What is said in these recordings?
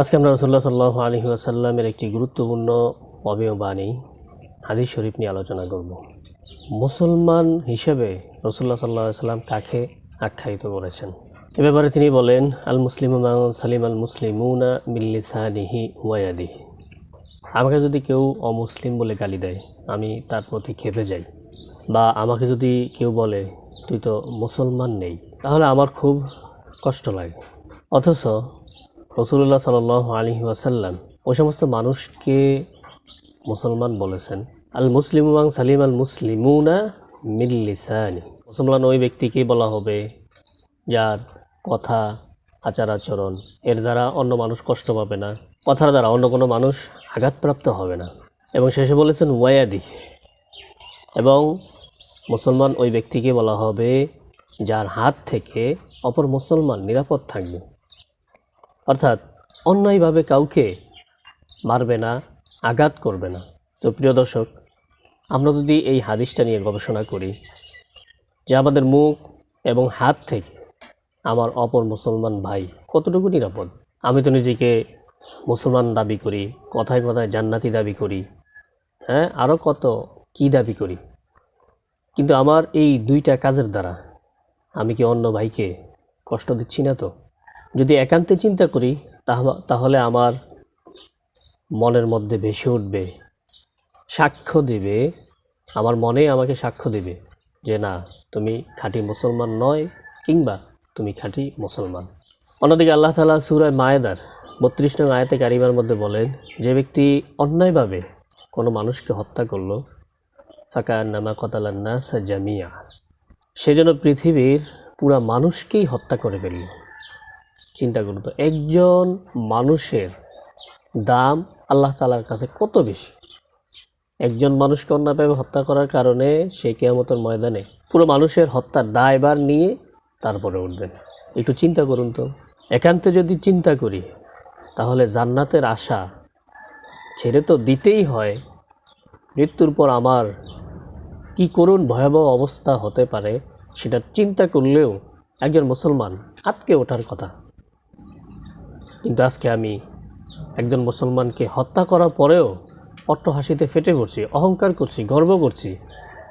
আজকে আমরা রসুল্লাহ সাল্লাহ আলহি আসাল্লামের একটি গুরুত্বপূর্ণ অবয় বাণী হাদিস শরীফ নিয়ে আলোচনা করব। মুসলমান হিসেবে রসুল্লাহ সাল্লাহ সাল্লাম কাকে আখ্যায়িত করেছেন? এ ব্যাপারে তিনি বলেন আল মুসলিম সালিম আল মুসলিমুনা মিল্লিসানিহি ওয়াদিহি আমাকে যদি কেউ অমুসলিম বলে গালি দেয়, আমি তার প্রতি খেপে যাই। বা আমাকে যদি কেউ বলে, তুই তো মুসলমান নেই, তাহলে আমার খুব কষ্ট লাগে। অথচ রসুল্লাহ সাল আলী ওয়াসাল্লাম ওই সমস্ত মানুষকে মুসলমান বলেছেন। আল মুসলিমাং সালিম আল মুসলিমুনা মিল্লিসানি মুসলমান ওই ব্যক্তিকেই বলা হবে যার কথা, আচার আচরণ, এর দ্বারা অন্য মানুষ কষ্ট পাবে না, কথার দ্বারা অন্য কোনো মানুষ আঘাতপ্রাপ্ত হবে না। এবং শেষে বলেছেন ওয়াদি এবং মুসলমান ওই ব্যক্তিকে বলা হবে যার হাত থেকে অপর মুসলমান নিরাপদ থাকবে। অর্থাৎ অন্যায়ভাবে কাউকে মারবে না, আঘাত করবে না। তো প্রিয় দর্শক, আমরা যদি এই হাদিসটা নিয়ে গবেষণা করি যে আমাদের মুখ এবং হাত থেকে আমার অপর মুসলমান ভাই কতটুকু নিরাপদ? আমি তো নিজেকে মুসলমান দাবি করি, কথায় কথায় জান্নাতি দাবি করি হ্যাঁ আরও কত কি দাবি করি? কিন্তু আমার এই দুইটা কাজের দ্বারা আমি কি অন্য ভাইকে কষ্ট দিচ্ছি না তো? যদি একান্তে চিন্তা করি তাহলে আমার মনের মধ্যে ভেসে উঠবে, সাক্ষ্য দিবে, আমার মনে আমাকে সাক্ষ্য দিবে যে না, তুমি খাঁটি মুসলমান নয় কিংবা তুমি খাঁটি মুসলমান। অন্যদিকে আল্লাহ তালা সুরায় মায়েদার বত্রিশ নং আয়াতে কারিমার মধ্যে বলেন, যে ব্যক্তি অন্যায়ভাবে কোনো মানুষকে হত্যা করল ফাঁকা নামা কতালান্নাস জামিয়া, সে যেন পৃথিবীর পুরা মানুষকেই হত্যা করে ফেলল। চিন্তা করুন তো, একজন মানুষের দাম আল্লাহ তালার কাছে কত বেশি? একজন মানুষকে অন্যায়ভাবে হত্যা করার কারণে সে কেয়ামতের ময়দানে পুরো মানুষের হত্যার দায়বার নিয়ে তারপরে উঠবেন একটু চিন্তা করুন তো, একান্তে যদি চিন্তা করি, তাহলে জান্নাতের আশা ছেড়ে তো দিতেই হয়। মৃত্যুর পর আমার কি করুণ ভয়াবহ অবস্থা হতে পারে, সেটা চিন্তা করলেও একজন মুসলমান আটকে ওঠার কথা। কিন্তু আজকে আমি একজন মুসলমানকে হত্যা করার পরেও অট্ট হাসিতে ফেটে পড়ছি, অহংকার করছি, গর্ব করছি।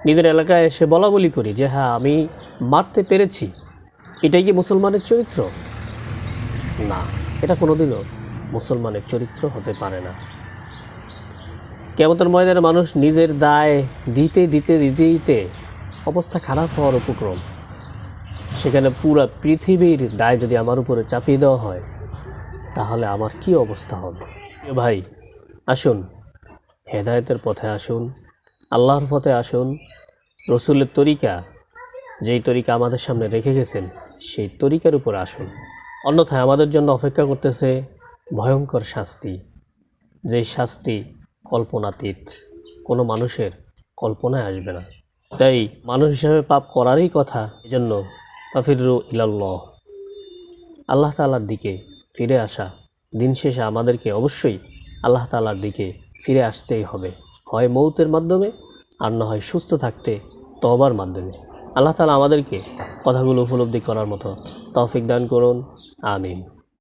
নিজের এলাকায় এসে বলা বলি করি যে হ্যাঁ আমি মারতে পেরেছি। এটাই কি মুসলমানের চরিত্র? না, এটা কোনোদিনও মুসলমানের চরিত্র হতে পারে না। কেমতের ময়দানে মানুষ নিজের দায় দিতে দিতে দিতে দিতে অবস্থা খারাপ হওয়ার উপক্রম। সেখানে পুরা পৃথিবীর দায় যদি আমার উপরে চাপিয়ে দেওয়া হয় তাহলে আমার কি অবস্থা হবে ভাই, আসুন। হেদায়েতের পথে আসুন, আল্লাহর পথে আসুন। রসুলের তরিকা, যেই তরিকা আমাদের সামনে রেখে গেছেন, সেই তরিকার উপর আসুন। অন্যথায় আমাদের জন্য অপেক্ষা করতেছে ভয়ঙ্কর শাস্তি। যেই শাস্তি কল্পনাতীত, কোনো মানুষের কল্পনায় আসবে না। তাই মানুষ হিসাবে পাপ করারই কথা, এজন্য কাফিরু ইলাল্লাহ। আল্লাহ তালার দিকে ফিরে আসা। দিন শেষে আমাদেরকে অবশ্যই আল্লাহ তালার দিকে ফিরে আসতেই হবে। হয় মৌতের মাধ্যমে, আর না হয় সুস্থ থাকতে তবার মাধ্যমে। আল্লাহ তালা আমাদেরকে কথাগুলো উপলব্ধি করার মতো তৌফিক দান করুন। আমিন।